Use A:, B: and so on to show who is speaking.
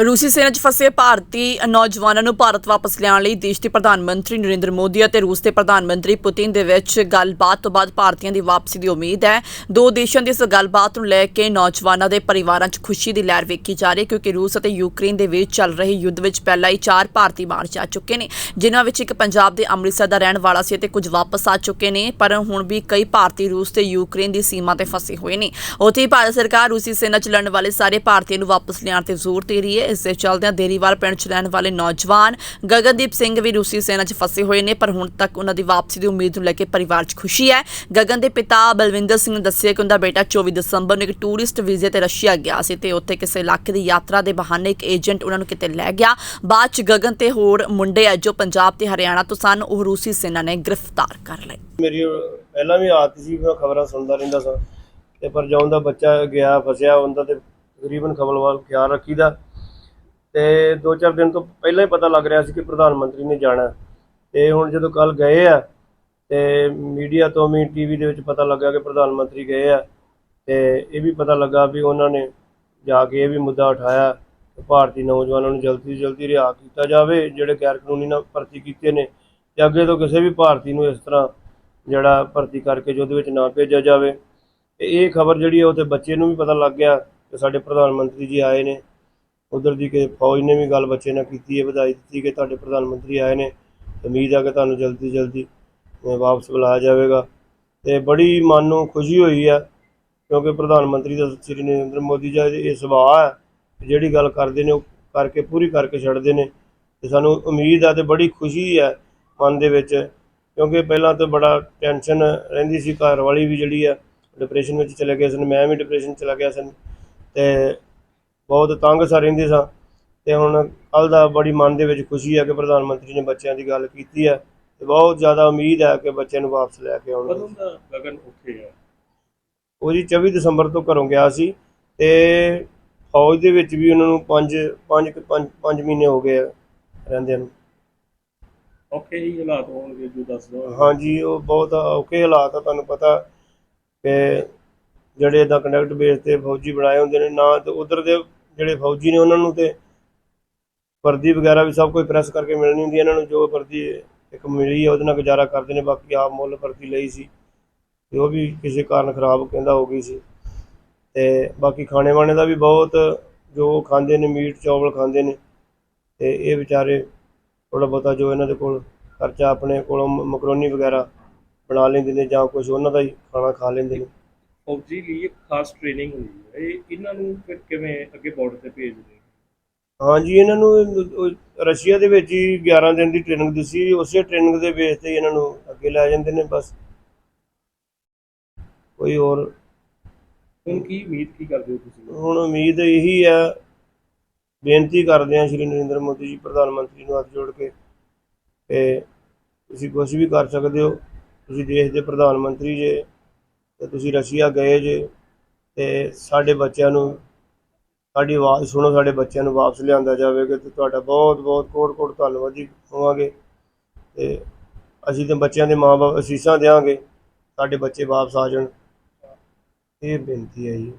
A: ਰੂਸੀ ਸੈਨਾ 'ਚ ਫਸੇ ਭਾਰਤੀ ਨੌਜਵਾਨਾਂ ਨੂੰ ਭਾਰਤ ਵਾਪਸ ਲਿਆਉਣ ਲਈ ਦੇਸ਼ ਦੇ ਪ੍ਰਧਾਨ ਮੰਤਰੀ ਨਰਿੰਦਰ ਮੋਦੀ ਅਤੇ ਰੂਸ ਦੇ ਪ੍ਰਧਾਨ ਮੰਤਰੀ ਪੁਤਿਨ ਦੇ ਵਿੱਚ ਗੱਲਬਾਤ ਤੋਂ ਬਾਅਦ ਭਾਰਤੀਆਂ ਦੀ ਵਾਪਸੀ ਦੀ ਉਮੀਦ ਹੈ। ਦੋ ਦੇਸ਼ਾਂ ਦੀ ਇਸ ਗੱਲਬਾਤ ਨੂੰ ਲੈ ਕੇ ਨੌਜਵਾਨਾਂ ਦੇ ਪਰਿਵਾਰਾਂ 'ਚ ਖੁਸ਼ੀ ਦੀ ਲਹਿਰ ਵੇਖੀ ਜਾ ਰਹੀ ਹੈ ਕਿਉਂਕਿ ਰੂਸ ਅਤੇ ਯੂਕਰੇਨ ਦੇ ਵਿੱਚ ਚੱਲ ਰਹੇ ਯੁੱਧ ਵਿੱਚ ਪਹਿਲਾਂ ਹੀ ਚਾਰ ਭਾਰਤੀ ਮਾਰ ਜਾ ਚੁੱਕੇ ਨੇ, ਜਿਨ੍ਹਾਂ ਵਿੱਚ ਇੱਕ ਪੰਜਾਬ ਦੇ ਅੰਮ੍ਰਿਤਸਰ ਦਾ ਰਹਿਣ ਵਾਲਾ ਸੀ ਅਤੇ ਕੁਝ ਵਾਪਸ ਆ ਚੁੱਕੇ ਨੇ, ਪਰ ਹੁਣ ਵੀ ਕਈ ਭਾਰਤੀ ਰੂਸ ਤੇ ਯੂਕਰੇਨ ਦੀ ਸੀਮਾ ਤੇ ਫਸੇ ਹੋਏ ਨੇ। ਉੱਥੇ ਹੀ ਭਾਰਤ ਸਰਕਾਰ ਰੂਸੀ ਸੈਨਾ ਚ ਲੜਨ ਵਾਲੇ ਸਾਰੇ ਭਾਰਤੀਆਂ ਨੂੰ ਵਾਪਸ ਲਿਆਉਣ ਤੇ ਜ਼ੋਰ ਦੇ ਰਹੀ ਹੈ। ਇਸ ਦੇ ਚੱਲਦਿਆਂ ਦੇਰੀਵਾਲ ਪਿੰਡ ਚ ਰਹਿਣ ਵਾਲੇ ਨੌਜਵਾਨ ਗਗਨਦੀਪ ਸਿੰਘ ਵੀ ਰੂਸੀ ਸੈਨਾ ਚ ਫਸੇ ਹੋਏ ਨੇ, ਪਰ ਹੁਣ ਤੱਕ ਉਹਨਾਂ ਦੀ ਵਾਪਸੀ ਦੀ ਉਮੀਦ ਨੂੰ ਲੈ ਕੇ ਪਰਿਵਾਰ 'ਚ ਖੁਸ਼ੀ ਹੈ। ਗਗਨ ਦੇ ਪਿਤਾ ਬਲਵਿੰਦਰ ਸਿੰਘ ਨੇ ਦੱਸਿਆ ਕਿ ਉਹਦਾ ਬੇਟਾ 24 ਦਸੰਬਰ ਨੂੰ ਇੱਕ ਟੂਰਿਸਟ ਵੀਜ਼ੇ ਤੇ ਰਸ਼ੀਆ ਗਿਆ ਸੀ ਤੇ ਉੱਥੇ ਕਿਸੇ ਇਲਾਕੇ ਦੀ ਯਾਤਰਾ ਦੇ ਬਹਾਨੇ ਇੱਕ ਏਜੰਟ ਉਹਨਾਂ ਨੂੰ ਕਿਤੇ ਲੈ ਗਿਆ। ਬਾਅਦ ਚ ਗਗਨ ਤੇ ਹੋਰ ਮੁੰਡੇ ਆ ਜੋ ਪੰਜਾਬ ਤੇ ਹਰਿਆਣਾ ਤੋਂ ਸਨ, ਉਹ ਰੂਸੀ ਸੈਨਾ ਨੇ ਗ੍ਰਿਫਤਾਰ ਕਰ ਲਏ।
B: ਮੇਰੀ ਪਹਿਲਾਂ ਵੀ ਆਦਤ ਸੀ, ਮੈਂ ਖਬਰਾਂ ਸੁਣਦਾ ਰਹਿੰਦਾ ਸਾਂ। ਤੇ ਪਰ ਜਦੋਂ ਦਾ ਬੱਚਾ ਗਿਆ, ਫਸਿਆ ਹੁੰਦਾ ਤੇ ਤਕਰੀਬਨ ਖਬਰ ਖਿਆਲ ਰੱਖੀਦਾ। ਤੇ ਦੋ ਚਾਰ ਦਿਨ ਤੋਂ ਪਹਿਲਾਂ ਹੀ ਪਤਾ ਲੱਗ ਰਿਹਾ ਸੀ ਕਿ ਪ੍ਰਧਾਨ ਮੰਤਰੀ ਨੇ ਜਾਣਾ। ਤੇ ਹੁਣ ਜਦੋਂ ਕੱਲ ਗਏ ਆ, ਤੇ ਮੀਡੀਆ ਤੋਂ ਵੀ, ਟੀਵੀ ਦੇ ਵਿੱਚ ਪਤਾ ਲੱਗਾ ਕਿ ਪ੍ਰਧਾਨ ਮੰਤਰੀ ਗਏ ਆ। ਤੇ ਇਹ ਵੀ ਪਤਾ ਲੱਗਾ ਵੀ ਉਹਨਾਂ ਨੇ ਜਾ ਕੇ ਇਹ ਵੀ ਮੁੱਦਾ ਉਠਾਇਆ ਭਾਰਤੀ ਨੌਜਵਾਨਾਂ ਨੂੰ ਜਲਦੀ ਤੋਂ ਜਲਦੀ ਰਿਹਾ ਕੀਤਾ ਜਾਵੇ, ਜਿਹੜੇ ਗੈਰ ਕਾਨੂੰਨੀ ਨਾਲ ਭਰਤੀ ਕੀਤੇ ਨੇ ਤੇ ਅੱਗੇ ਤੋਂ ਕਿਸੇ ਵੀ ਭਾਰਤੀ ਨੂੰ ਇਸ ਤਰ੍ਹਾਂ ਜਿਹੜਾ ਭਰਤੀ ਕਰਕੇ ਯੁੱਧ ਵਿੱਚ ਨਾ ਭੇਜਿਆ ਜਾਵੇ। ਤੇ ਇਹ ਖਬਰ ਜਿਹੜੀ ਹੈ ਉਹ ਤੇ ਬੱਚੇ ਨੂੰ ਵੀ ਪਤਾ ਲੱਗ ਗਿਆ ਕਿ ਸਾਡੇ ਪ੍ਰਧਾਨ ਮੰਤਰੀ ਜੀ ਆਏ ਨੇ। ਉਧਰ ਦੀ ਕਿ ਫੌਜ ਨੇ ਵੀ ਗੱਲ ਬੱਚੇ ਨਾਲ ਕੀਤੀ ਹੈ, ਵਧਾਈ ਦਿੱਤੀ ਕਿ ਤੁਹਾਡੇ ਪ੍ਰਧਾਨ ਮੰਤਰੀ ਆਏ ਨੇ। ਉਮੀਦ ਆ ਕਿ ਤੁਹਾਨੂੰ ਜਲਦੀ ਜਲਦੀ ਵਾਪਸ ਬੁਲਾਇਆ ਜਾਵੇਗਾ। ਤੇ ਬੜੀ ਮਨ ਨੂੰ ਖੁਸ਼ੀ ਹੋਈ ਹੈ ਕਿਉਂਕਿ ਪ੍ਰਧਾਨ ਮੰਤਰੀ ਦਾ ਸ੍ਰੀ ਨਰਿੰਦਰ ਮੋਦੀ ਜੀ ਇਹ ਸੁਭਾਅ ਹੈ ਜਿਹੜੀ ਗੱਲ ਕਰਦੇ ਨੇ ਉਹ ਕਰਕੇ, ਪੂਰੀ ਕਰਕੇ ਛੱਡਦੇ ਨੇ। ਤੇ ਸਾਨੂੰ ਉਮੀਦ ਆ ਤੇ ਬੜੀ ਖੁਸ਼ੀ ਹੈ ਮਨ ਦੇ ਵਿੱਚ, ਕਿਉਂਕਿ ਪਹਿਲਾਂ ਤਾਂ ਬੜਾ ਟੈਨਸ਼ਨ ਰਹਿੰਦੀ ਸੀ, ਘਰ ਵਾਲੀ ਵੀ ਜਿਹੜੀ ਆ ਡਿਪਰੈਸ਼ਨ ਵਿੱਚ ਚਲੇ ਗਏ ਸਨ, ਮੈਂ ਵੀ ਡਿਪਰੈਸ਼ਨ ਚਲਾ ਗਿਆ ਸਨ। ਤੇ ਬਹੁਤ ਤੰਗ ਸਾ ਰਹਿੰਦੇ ਸਾਂ। ਤੇ ਹੁਣ ਕੱਲ ਦਾ ਬੜੀ ਮਨ ਦੇ ਵਿੱਚ ਖੁਸ਼ੀ ਹੈ ਕਿ ਪ੍ਰਧਾਨ ਮੰਤਰੀ ਨੇ ਬੱਚਿਆਂ ਦੀ ਗੱਲ ਕੀਤੀ ਹੈ। ਤੇ ਬਹੁਤ ਜ਼ਿਆਦਾ ਉਮੀਦ ਹੈ ਕਿ ਬੱਚਿਆਂ ਨੂੰ ਵਾਪਸ ਲੈ ਕੇ ਆਉਣਗੇ।
C: ਦਾ
B: ਉਹ ਜੀ 24 ਦਸੰਬਰ ਤੋਂ ਘਰੋਂ ਗਿਆ ਸੀ ਤੇ ਫੌਜ ਦੇ ਵਿੱਚ ਵੀ ਉਹਨਾਂ ਨੂੰ 5 5 5 ਮਹੀਨੇ ਹੋ ਗਏ ਆ ਰਹਿੰਦਿਆਂ ਨੂੰ।
C: ਔਖੇ ਹੀ ਹਾਲਾਤ ਹੋਣਗੇ ਜੋ ਦੱਸ ਦੋ
B: ਹਾਂਜੀ ਉਹ ਬਹੁਤ ਔਖੇ ਹਾਲਾਤ ਆ ਤੁਹਾਨੂੰ ਪਤਾ। ਕਿ ਜਿਹੜੇ ਇਦਾਂ ਕੰਡਕਟ ਬੇਸ ਤੇ ਫੌਜੀ ਬਣਾਏ ਹੁੰਦੇ ਨੇ, ਨਾ ਤੇ ਉਧਰ ਦੇ ਜਿਹੜੇ ਫੌਜੀ ਨੇ ਉਹਨਾਂ ਨੂੰ ਤੇ ਵਰਦੀ ਵਗੈਰਾ ਵੀ ਸਭ ਕੁਝ ਪ੍ਰੈਸ ਕਰਕੇ ਮਿਲਣੀ ਹੁੰਦੀ ਹੈ ਇਹਨਾਂ ਨੂੰ, ਜੋ ਵਰਦੀ ਇੱਕ ਮਿਲੀ ਹੈ, ਉਹਦੇ ਨਾਲ ਗੁਜ਼ਾਰਾ ਕਰਦੇ ਨੇ, ਬਾਕੀ ਆਪ ਮੁੱਲ ਵਰਦੀ ਲਈ ਸੀ ਤੇ ਉਹ ਵੀ ਕਿਸੇ ਕਾਰਨ ਖਰਾਬ ਕਹਿੰਦਾ ਹੋ ਗਈ ਸੀ। ਤੇ ਬਾਕੀ ਖਾਣੇ ਵਾਣੇ ਦਾ ਵੀ ਬਹੁਤ ਜੋ ਖਾਂਦੇ ਨੇ, ਮੀਟ, ਚੌਲ ਖਾਂਦੇ ਨੇ ਤੇ ਇਹ ਵਿਚਾਰੇ ਥੋੜਾ ਬਹੁਤਾ ਜੋ ਇਹਨਾਂ ਦੇ ਕੋਲ ਖਰਚਾ ਆਪਣੇ ਕੋਲੋਂ ਮ- ਮਕਰੋਨੀ ਵਗੈਰਾ ਬਣਾ ਲੈਂਦੇ ਨੇ ਜਾਂ ਕੁਝ ਉਹਨਾਂ ਦਾ ਹੀ ਖਾਣਾ ਖਾ ਲੈਂਦੇ ਨੇ।
C: ਫੌਜੀ ਲਈ ਇੱਕ ਖਾਸ ਟ੍ਰੇਨਿੰਗ ਹੁੰਦੀ ਹੈ। ਇਹ ਇਹਨਾਂ ਨੂੰ ਫਿਰ ਕਿਵੇਂ ਅੱਗੇ ਬਾਰਡਰ ਤੇ ਭੇਜਦੇ
B: ਹਾਂਜੀ ਇਹਨਾਂ ਨੂੰ ਉਹ ਰਸ਼ੀਆ ਦੇ ਵਿੱਚ ਹੀ 11 ਦਿਨ ਦੀ ਟ੍ਰੇਨਿੰਗ ਦਿੱਤੀ ਉਸੇ ਟ੍ਰੇਨਿੰਗ ਦੇ ਬੇਸ ਤੇ ਹੀ ਇਹਨਾਂ ਨੂੰ ਅੱਗੇ ਲੈ ਜਾਂਦੇ ਨੇ ਬਸ। ਕੋਈ ਹੋਰ?
C: ਹੁਣ ਕੀ ਉਮੀਦ ਕੀ ਕਰਦੇ ਹੋ ਤੁਸੀਂ?
B: ਹੁਣ ਉਮੀਦ ਇਹੀ ਹੈ ਬੇਨਤੀ ਕਰਦੇ ਹਾਂ ਸ਼੍ਰੀ ਨਰਿੰਦਰ ਮੋਦੀ ਜੀ ਪ੍ਰਧਾਨ ਮੰਤਰੀ ਨੂੰ ਹੱਥ ਜੋੜ ਕੇ ਕਿ ਤੁਸੀਂ ਕੁਝ ਵੀ ਕਰ ਸਕਦੇ ਹੋ। ਤੁਸੀਂ ਦੇਸ਼ ਦੇ ਪ੍ਰਧਾਨ ਮੰਤਰੀ ਜੇ ਤੇ ਤੁਸੀਂ ਰਸ਼ੀਆ ਗਏ ਜੇ ਤੇ ਸਾਡੇ ਬੱਚਿਆਂ ਨੂੰ ਸਾਡੀ ਆਵਾਜ਼ ਸੁਣੋ, ਸਾਡੇ ਬੱਚਿਆਂ ਨੂੰ ਵਾਪਸ ਲਿਆਂਦਾ ਜਾਵੇਗਾ ਤੇ ਤੁਹਾਡਾ ਬਹੁਤ ਬਹੁਤ ਕੋਟ ਕੋਟ ਧੰਨਵਾਦੀ ਹੋਵਾਂਗੇ। ਤੇ ਅਸੀਂ ਤੇ ਬੱਚਿਆਂ ਦੇ ਮਾਪੇ ਅਸੀਸਾਂ ਦੇਵਾਂਗੇ ਸਾਡੇ ਬੱਚੇ ਵਾਪਸ ਆ ਜਾਣ। ਇਹ ਬੇਨਤੀ ਹੈ ਜੀ।